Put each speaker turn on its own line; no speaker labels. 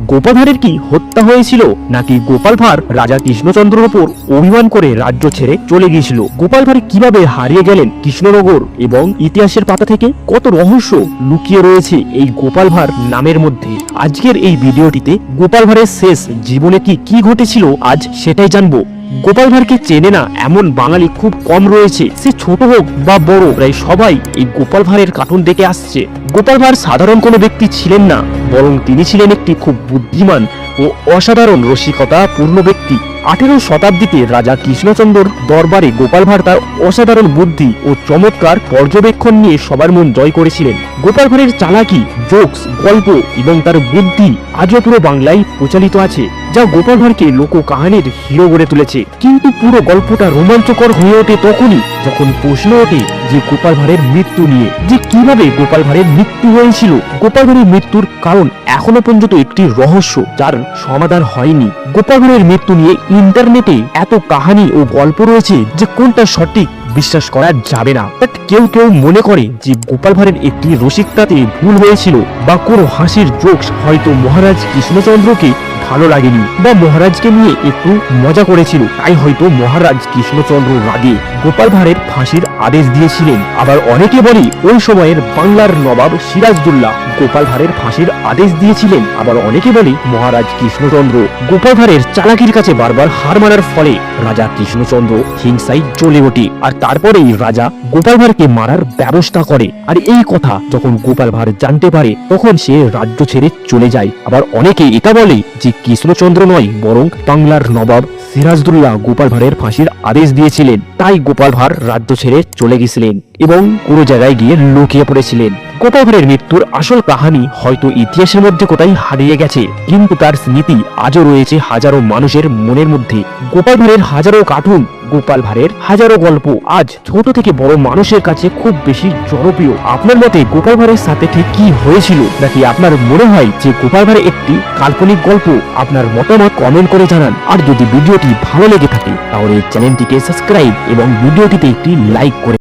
গোপাল ভাঁড়ের কি হত্যা হয়েছিল নাকি গোপাল ভাঁড় রাজা কৃষ্ণচন্দ্রের উপর অভিমান করে রাজ্য ছেড়ে চলে গিয়েছিল? গোপাল ভাঁড় কীভাবে হারিয়ে গেলেন কৃষ্ণনগর এবং ইতিহাসের পাতা থেকে কত রহস্য লুকিয়ে রয়েছে এই গোপাল ভাঁড় নামের মধ্যে? আজকের এই ভিডিওটিতে গোপাল ভাঁড়ের শেষ জীবনে কি কি ঘটেছিল আজ সেটাই জানব। গোপাল ভাঁড়কে চেনে না, এমন বাঙালি খুব কম রয়েছে। সে ছোট হোক বা বড়, প্রায় সবাই এই গোপাল ভাঁড়ের কার্টুন দেখে আসছে। গোপাল ভাঁড় সাধারণ কোনো ব্যক্তি ছিলেন না, বরং তিনি ছিলেন একটি খুব বুদ্ধিমান ও অসাধারণ রসিকতা পূর্ণ ব্যক্তি। আঠেরো শতাব্দীতে রাজা কৃষ্ণচন্দ্রর দরবারে গোপাল ভাঁড় তার অসাধারণ বুদ্ধি ও চমৎকার পর্যবেক্ষণ নিয়ে সবার মন জয় করেছিলেন। গোপাল ভাঁড়ের চালাকি, জোকস, গল্প এবং তার বুদ্ধি আজও পুরো বাংলায় প্রচালিত আছে, যা গোপাল ভাঁড়কে লোক কাহানির হিরো গড়ে তুলেছে। কিন্তু পুরো গল্পটা রোমাঞ্চকর হয়ে ওঠে তখনই যখন প্রশ্ন ওঠে যে গোপাল ভাঁড়ের মৃত্যু নিয়ে। যে কীভাবে গোপাল ভাঁড়ের মৃত্যু হয়েছিল? গোপাল ভাঁড়ের মৃত্যুর কারণ এখনও পর্যন্ত একটি রহস্য যার সমাধান হয়নি। গোপাল ভাঁড়ের মৃত্যু নিয়ে ইন্টারনেটে এত কাহানি ও গল্প রয়েছে যে কোনটা সঠিক বিশ্বাস করা যাবে না। বাট কেউ কেউ মনে করে যে গোপাল ভাঁড়ের একটি রসিকতাতে ভুল হয়েছিল বা কোনো হাসির জোকস হয়তো মহারাজ কৃষ্ণচন্দ্রকে ভালো লাগেনি বা মহারাজকে নিয়ে একটু মজা করেছিল। তাই হয়তো মহারাজ কৃষ্ণচন্দ্র রাগে গোপাল ভাঁড়ের ফাঁসির আদেশ দিয়েছিলেন। আবার অনেকে বলে ওই সময়ের বাংলার নবাব সিরাজদুল্লাহ গোপাল ভাঁড়ের ফাঁসির আদেশ দিয়েছিলেন। আবার অনেকে বলে মহারাজ কৃষ্ণচন্দ্র গোপাল ভাঁড়ের চালাকির কাছে বারবার হার মানার ফলে রাজা কৃষ্ণচন্দ্র হিংসায় জ্বলে ওঠে। আর তারপরেই রাজা গোপাল ভাঁড়কে মারার ব্যবস্থা করে। আর এই কথা যখন গোপাল ভাঁড় জানতে পারে, তখন সে রাজ্য ছেড়ে চলে যায়। আবার অনেকে এটা বলে যে কৃষ্ণচন্দ্র নয়, বরং বাংলার নবাব সিরাজদুল্লাহ গোপাল ভাঁড়ের ফাঁসির আদেশ দিয়েছিলেন। তাই গোপাল ভাঁড় রাজ্য ছেড়ে চলে গেছিলেন। এবং কোনো জায়গায় গিয়ে লুকিয়ে পড়েছিলেন। গোপাল মৃত্যুর আসল কাহানি হয়তো ইতিহাসের মধ্যে কোথায় হারিয়ে গেছে, কিন্তু তার স্মৃতি আজও রয়েছে হাজারো মানুষের মনের মধ্যে। গোপাল হাজারো কার্টুন, গোপাল ভাঁড়ের হাজারো গল্প আজ ছোট থেকে বড় মানুষের কাছে খুব বেশি জনপ্রিয়। আপনার মতে গোপাল ভাঁড়ের সাথে ঠিক কি হয়েছিল, নাকি আপনার মনে হয় যে গোপাল ভাঁড়ের একটি কাল্পনিক গল্প? আপনার মতামত কমেন্ট করে জানান। আর যদি ভিডিওটি ভালো লেগে থাকে, তাহলে চ্যানেলটিকে সাবস্ক্রাইব এবং ভিডিওটিতে একটি লাইক করে